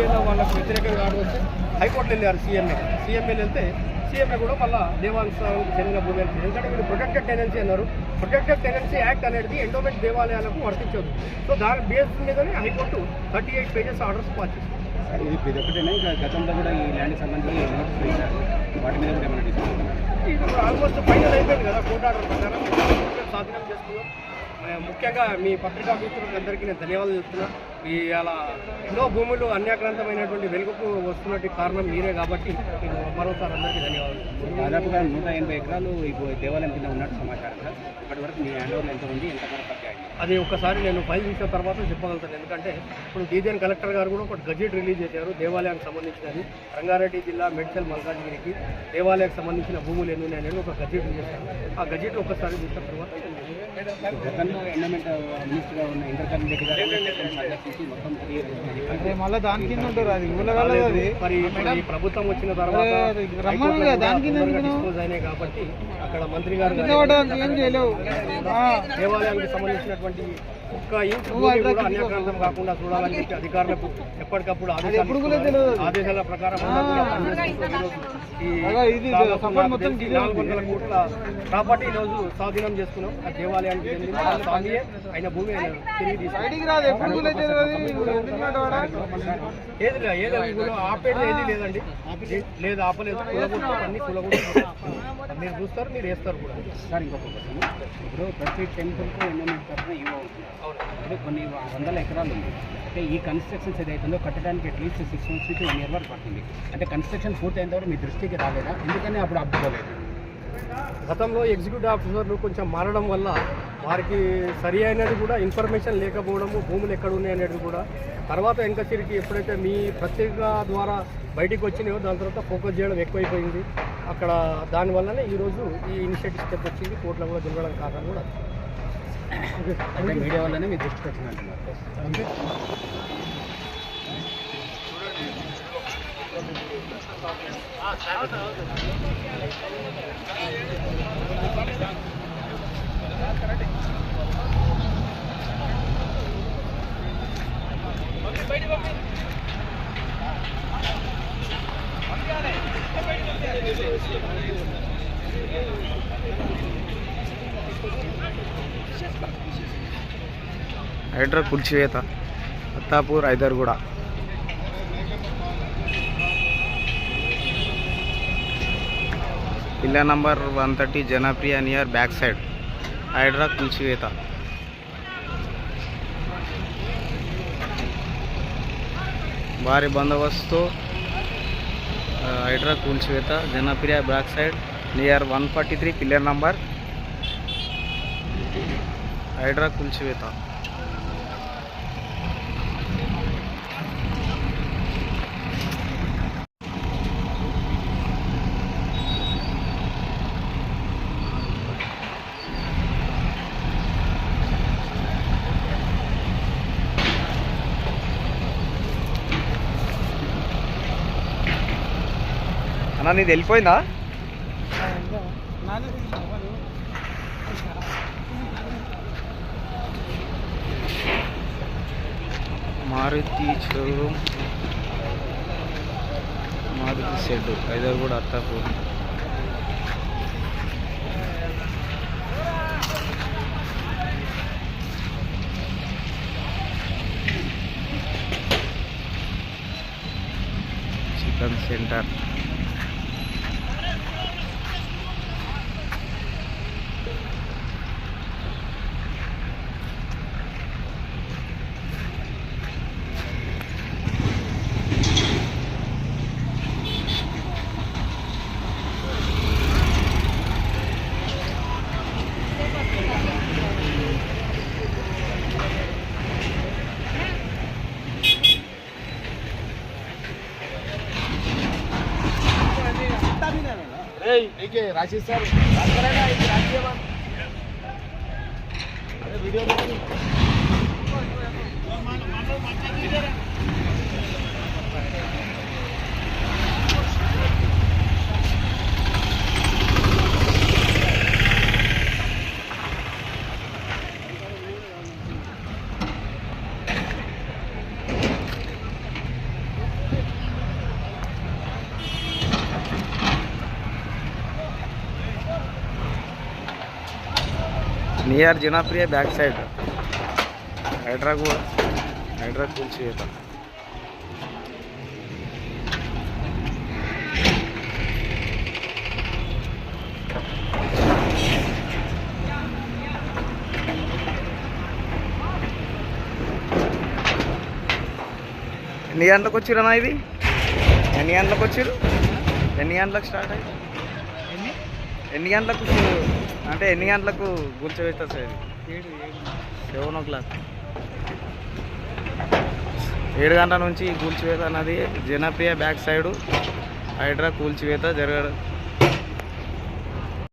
ఏదో వాళ్ళకి వ్యతిరేకంగా వస్తే హైకోర్టులో వెళ్ళారు సీఎంఏ. సీఎంఏ వెళ్తే సీఎంఏ కూడా మళ్ళీ దేవాలయానికి చెందిన భూమి అని ఎందుకంటే వీళ్ళు ప్రొటెక్టెడ్ టెనెన్సీ అన్నారు. ప్రొటెక్టెడ్ టెనెన్సీ యాక్ట్ అనేది ఎండోమెంట్ దేవాలయాలకు వర్తించదు. సో దాని బేస్ మీదనే high court thirty eight pages orders pass చేసింది ఇది ఇది ఒకటేనా? ఇంకా గతంలో కూడా ఈ ల్యాండ్ సంబంధించి నోటీసులు ఇచ్చారు. వాటి మీద కూడా ఏమైనా డిస్కషన్ ఇది ఆల్మోస్ట్ ఫైనల్ అయిపోయింది కదా కోర్టు ఆర్డర్ ప్రకారం స్వాధీనం చేసుకున్నాం మే- ముఖ్యంగా మీ పత్రికా మిత్రులందరికీ నేను ధన్యవాదాలు చెప్తున్నా. అలా ఎన్నో భూములు అన్యాక్రాంతమైనటువంటి వెలుగుకు వస్తున్నట్టు కారణం మీరే కాబట్టి మీకు మరోసారి అందరికీ ధన్యవాదాలు దాదాపుగా నూట ఎనభై ఎకరాలు ఈ దేవాలయం కింద ఉన్నట్టు సమాచారం సార్. ఇప్పటి వరకు మీ హ్యాండ్ ఓవర్లో ఎంత ఉంది ఎంత అది ఒకసారి నేను ఫైల్ చూసిన తర్వాత చెప్పగలుగుతాను. ఎందుకంటే ఇప్పుడు డీజీఎన్ కలెక్టర్ గారు కూడా ఒక గజెట్ రిలీజ్ చేశారు దేవాలయానికి సంబంధించినది. రంగారెడ్డి జిల్లా మెడ్చల్ మల్కాజ్గిరికి దేవాలయానికి సంబంధించిన భూములు ఎన్ని ఉన్నాయి అనేది ఒక గజెట్ చేశారు. ఆ గజెట్ ఒకసారి చూసిన తర్వాత గతంలో ఎండోమెంట్ మినిస్టర్గా ఉన్న ఇంద్రకరణ్ రెడ్డి గారు సందర్శించి మొత్తం క్లియర్ చేసినది అంటే మళ్ళీ దాని కింద ఉంటారు అది ఊళ్ళగలదు అది. మరి ఈ ప్రభుత్వం వచ్చిన తర్వాత రమ్మను దాని కింద? డిస్పోజ్ అయినాయి కాబట్టి అక్కడ మంత్రి గారు కింద పడ్డానికి ఏం చేయలేవు. ఆ, దేవాలయానికి సంబంధించినటువంటి అన్యాక్రాంతం కాకుండా చూడాలని చెప్పి అధికారులకు ఎప్పటికప్పుడు ఆదేశాలు ప్రకారం ఈ నాలుగు వందల కోట్ల ప్రాపర్టీ ఈరోజు స్వాధీనం చేసుకున్నాం. ఆ దేవాలయానికి ఆయన భూమి తిరిగి? ఏది లేదు ఏదో ఆపేది ఏది లేదండి. లేదు ఆపలేదు. కులగొట్టు అన్ని కులగొట్టు మీరు చూస్తారు మీరు వేస్తారు కూడా. సార్ ఇంకొక ఇప్పుడు ప్రతి టెంపుల్కు ఎండోమెంట్ తరఫున ఇవ్వ అవుతుంది ఇప్పుడు కొన్ని వందల ఎకరాలు ఉంది. అంటే ఈ కన్స్ట్రక్షన్స్ ఏదైతుందో కట్టడానికి అట్లీస్ట్ సిక్స్ మంత్స్ నుంచి వన్ ఇయర్ వరకు పడుతుంది. అంటే కన్స్ట్రక్షన్ పూర్తయిన తర్వాత మీ దృష్టికి రాలేదా? ఎందుకని అప్పుడు అప్పుకోలేదు గతంలో ఎగ్జిక్యూటివ్ ఆఫీసర్లు కొంచెం మారడం వల్ల వారికి సరి అయినది కూడా ఇన్ఫర్మేషన్ లేకపోవడము భూములు ఎక్కడ ఉన్నాయి అనేది కూడా. తర్వాత ఎంకసిరికి ఎప్పుడైతే మీ పత్రిక ద్వారా బయటికి వచ్చినాయో దాని తర్వాత ఫోకస్ చేయడం ఎక్కువైపోయింది. అక్కడ దానివల్లనే ఈరోజు ఈ ఇనిషియేటివ్ స్టెప్ వచ్చింది. కోర్టులో కూడా గెలవడం కారణం కూడా. అంటే మీడియా వల్లనే మీ దృష్టికి వచ్చింది అంటున్నారు. హైడ్రా కుర్చివేత అత్తాపూర్ హైదర్గూడ. ఇల్లా number one thirty Janapriya near back side. Hydraa కుల్చివేత భారీ బందోబస్తు హైడ్రా కూల్చివేత Janapriya back side near one forty three pillar number. Hydraa కూల్చివేత అన్న నీది వెళ్ళిపోయిందా? మారుతి షోరూమ్ మారుతి షెడ్ ఐదర్ కూడా అత్తాపూర్ చికెన్ సెంటర్. ठीक सर बात करेगा अरे video near Janapriya back side. Hydraa కూడా. హైడ్రా ఎన్ని గంటలకు వచ్చిరన్నా ఇది? ఎన్ని గంటలకు వచ్చిరు ఎన్ని గంటలకు స్టార్ట్ అయ్యి ఎన్ని? గంటలకు షూ- అంటే ఎన్ని గంటలకు కూర్చోబెట్టారు సార్ ఇది? Seven o'clock. ఏడు గంటల నుంచి కూల్చివేత అన్నది జనప్రియ బ్యాక్ సైడు. హైడ్రా కూల్చివేత జరగడం.